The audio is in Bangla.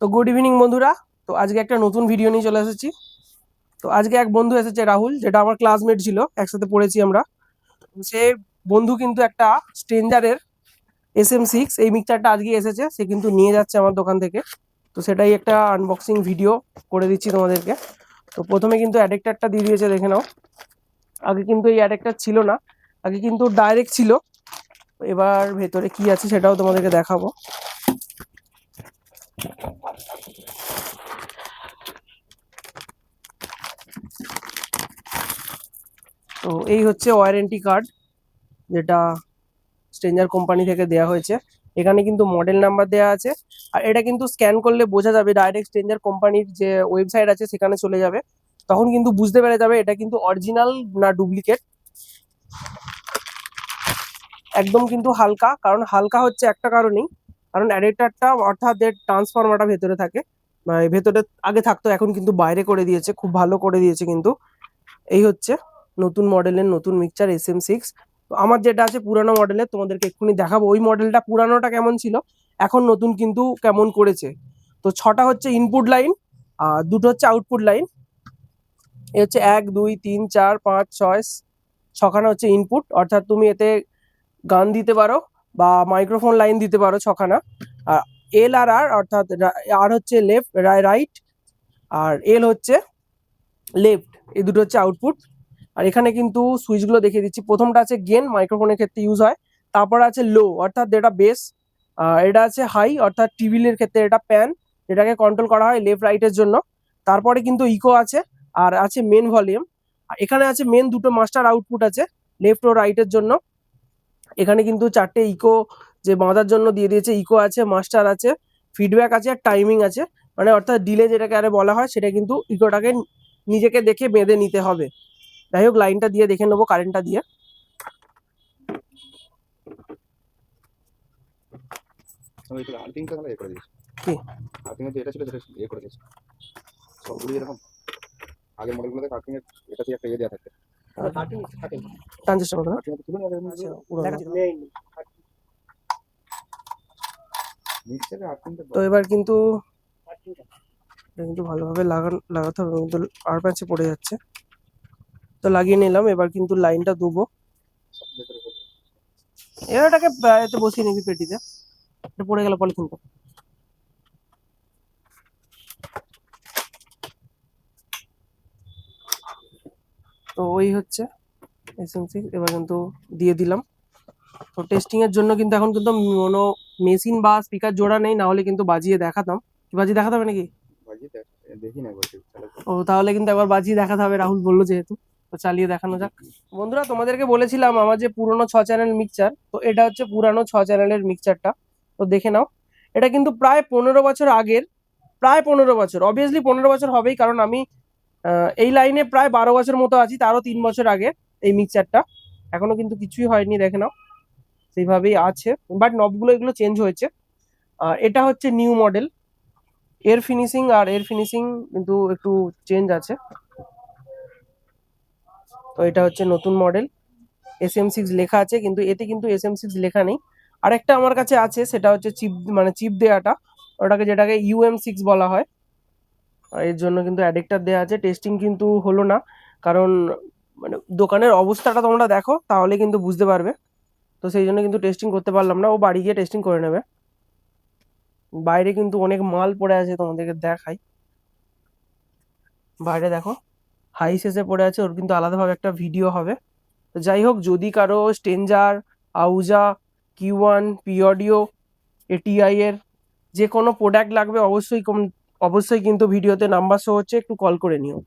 তো গুড ইভিনিং বন্ধুরা। তো আজকে একটা নতুন ভিডিও নিয়ে চলে এসেছি। তো আজকে এক বন্ধু এসেছে রাহুল, যেটা আমার ক্লাসমেট ছিল, একসাথে পড়েছি আমরা। সে বন্ধু কিন্তু একটা স্ট্রেঞ্জারের এস এম সিক্স এই মিক্সচারটা আজকে এসেছে। সে কিন্তু নিয়ে যাচ্ছে আমার দোকান থেকে। তো সেটাই একটা আনবক্সিং ভিডিও করে দিচ্ছি তোমাদেরকে। তো প্রথমে কিন্তু অ্যাডেক্টারটা দিয়ে দিয়েছে, দেখে নাও। আগে কিন্তু এই অ্যাডেক্টার ছিল না। আগে কিন্তু ডাইরেক্ট ছিল। এবার ভেতরে কি আছে সেটাও তোমাদেরকে দেখাবো। তো এই হচ্ছে ওয়ারেন্টি কার্ড যেটা স্ট্রেঞ্জার কোম্পানি থেকে দেওয়া হয়েছে। এখানে কিন্তু মডেল নাম্বার দেওয়া আছে। আর এটা কিন্তু স্ক্যান করলে বোঝা যাবে ডাইরেক্ট স্ট্রেঞ্জার কোম্পানির যে ওয়েবসাইট আছে, সেখানে চলে যাবে। তখন কিন্তু বুঝতে পেরে যাবে, এটা কিন্তু অরিজিনাল না ডুপ্লিকেট একদম কিন্তু হালকা, কারণ হালকা হচ্ছে একটা কারণেই। কারণ অ্যাডাপ্টারটা অর্থাৎ এর ট্রান্সফরমারটা ভেতরে থাকে। মানে ভেতরে আগে থাকতো, এখন কিন্তু বাইরে করে দিয়েছে, খুব ভালো করে দিয়েছে কিন্তু। এই হচ্ছে নতুন মডেলের নতুন মিক্সচার এস এম সিক্স তো আমার যেটা আছে পুরানো মডেলের তোমাদেরকে এক্ষুনি দেখাবো। ওই মডেলটা পুরানোটা কেমন ছিল? এখন নতুন কিন্তু কেমন করেছে? তো ছটা হচ্ছে ইনপুট লাইন আর দুটো হচ্ছে আউটপুট লাইন এ হচ্ছে এক, দুই, তিন, চার, পাঁচ, ছয়, ছখানা হচ্ছে ইনপুট অর্থাৎ তুমি এতে গান দিতে পারো। বা মাইক্রোফোন লাইন দিতে পারো ছখানা। আর এল আর আর অর্থাৎ আর হচ্ছে লেফট রাইট আর এল হচ্ছে লেফট এই দুটো হচ্ছে আউটপুট আর এখানে কিন্তু সুইচগুলো দেখিয়ে দিচ্ছি। প্রথমটা আছে গেন মাইক্রোফোনের ক্ষেত্রে ইউজ হয়। তারপর আছে লো অর্থাৎ যেটা বেস এটা আছে হাই অর্থাৎ টিভিলের ক্ষেত্রে এটা প্যান যেটাকে কন্ট্রোল করা হয় লেফট রাইটের জন্য। তারপরে কিন্তু ইকো আছে, আর আছে মেন ভলিউম এখানে আছে মেন দুটো মাস্টার আউটপুট আছে লেফট ও রাইটের জন্য। এখানে কিন্তু চারটে ইকো যে বাঁধার জন্য দিয়ে দিয়েছে ইকো আছে মাস্টার আছে ফিডব্যাক আছে আর টাইমিং আছে। মানে অর্থাৎ ডিলে যেটাকে আরে বলা হয় সেটা কিন্তু ইকোটাকে নিজেকে দেখে বেঁধে নিতে হবে। যাই হোক লাইনটা দিয়ে দেখে নেব কারেন্টটা দিয়ে। আগের মডেলগুলোতে আর্থিং এর এটা দিয়ে একটা ইয়ে দেওয়া থাকে। টান চেষ্টা করো না। তো এবার কিন্তু কিন্তু ভালোভাবে লাগান লাগাতে হবে কিন্তু আর প্যাচে পড়ে যাচ্ছে। তো লাগিয়ে নিলাম এবার কিন্তু লাইনটা দেবো। এবার এটাকে এতে বসিয়ে নিবি পেটিতে। এটা পড়ে গেল পলিথিনটা তো ওই হচ্ছে। এসএমসি এবার কিন্তু দিয়ে দিলাম। তো টেস্টিং এর জন্য কিন্তু এখন কিন্তু কোনো মেশিন বা স্পিকার জোড়া নেই না হলে কিন্তু বাজিয়ে দেখাতাম। কি বাজিয়ে দেখাতে হবে নাকি? ও তাহলে কিন্তু একবার বাজিয়ে দেখাতে হবে রাহুল বলল যেহেতু। তো চালিয়ে দেখানো যাক। বন্ধুরা তোমাদেরকে বলেছিলাম আমার যে পুরনো ছ চ্যানেল মিক্সচার তো এটা হচ্ছে পুরানো ছ চ্যানেলের মিক্সচারটা তো দেখে নাও এটা কিন্তু প্রায় পনেরো বছর আগের প্রায় পনেরো বছর অবভিয়াসলি পনেরো বছর হবেই কারণ আমি এই লাইনে প্রায় বারো বছর মতো আছি তারও তিন বছর আগে। এই মিক্সচারটা এখনও কিন্তু কিছুই হয়নি, দেখে নাও। সেইভাবেই আছে। বাট নবগুলো এগুলো চেঞ্জ হয়েছে। আর এটা হচ্ছে নিউ মডেল এর ফিনিশিং আর এর ফিনিশিং কিন্তু একটু চেঞ্জ আছে। তো এটা হচ্ছে নতুন মডেল এস এম সিক্স লেখা আছে, কিন্তু এতে কিন্তু এস এম সিক্স লেখা নেই। আরেকটা আমার কাছে আছে, সেটা হচ্ছে চিপ মানে চিপ দেওয়াটা ওটাকে যেটাকে ইউএম সিক্স বলা হয়। এর জন্য কিন্তু অ্যাডেক্টার দেওয়া আছে। টেস্টিং কিন্তু হলো না। কারণ মানে দোকানের অবস্থাটা তোমরা দেখো, তাহলে কিন্তু বুঝতে পারবে। তো সেই জন্য কিন্তু টেস্টিং করতে পারলাম না, ও বাড়ি গিয়ে টেস্টিং করে নেবে। বাইরে কিন্তু অনেক মাল পড়ে আছে তোমাদেরকে দেখাই। বাইরে দেখো হাই শেষে পড়ে আছে, ওর কিন্তু আলাদাভাবে একটা ভিডিও হবে। তো যাই হোক, যদি কারও stranger আউজা Q one P audio ATI এর যে কোনো প্রোডাক্ট লাগবে, অবশ্যই কম অবশ্যই কিন্তু ভিডিওতে নাম্বার শো হচ্ছে, একটু কল করে নিও।